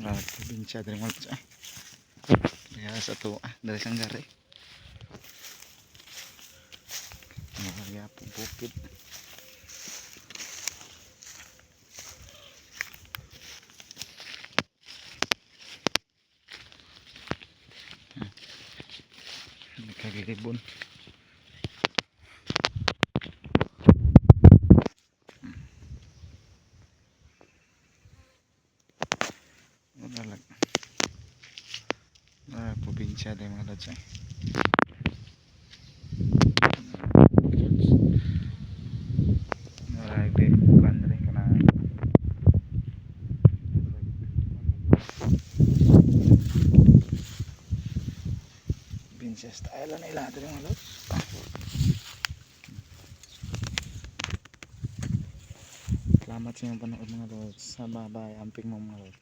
Wala probinsya dari mga lods. Kaya sa ah, dari sanggari. Mga po bukid. Nagkagilibon. Wala Wala probinsya dari mga lods. eh. Princess lods. Salamat sa inyong panood mga lods. Sa amping mo mga.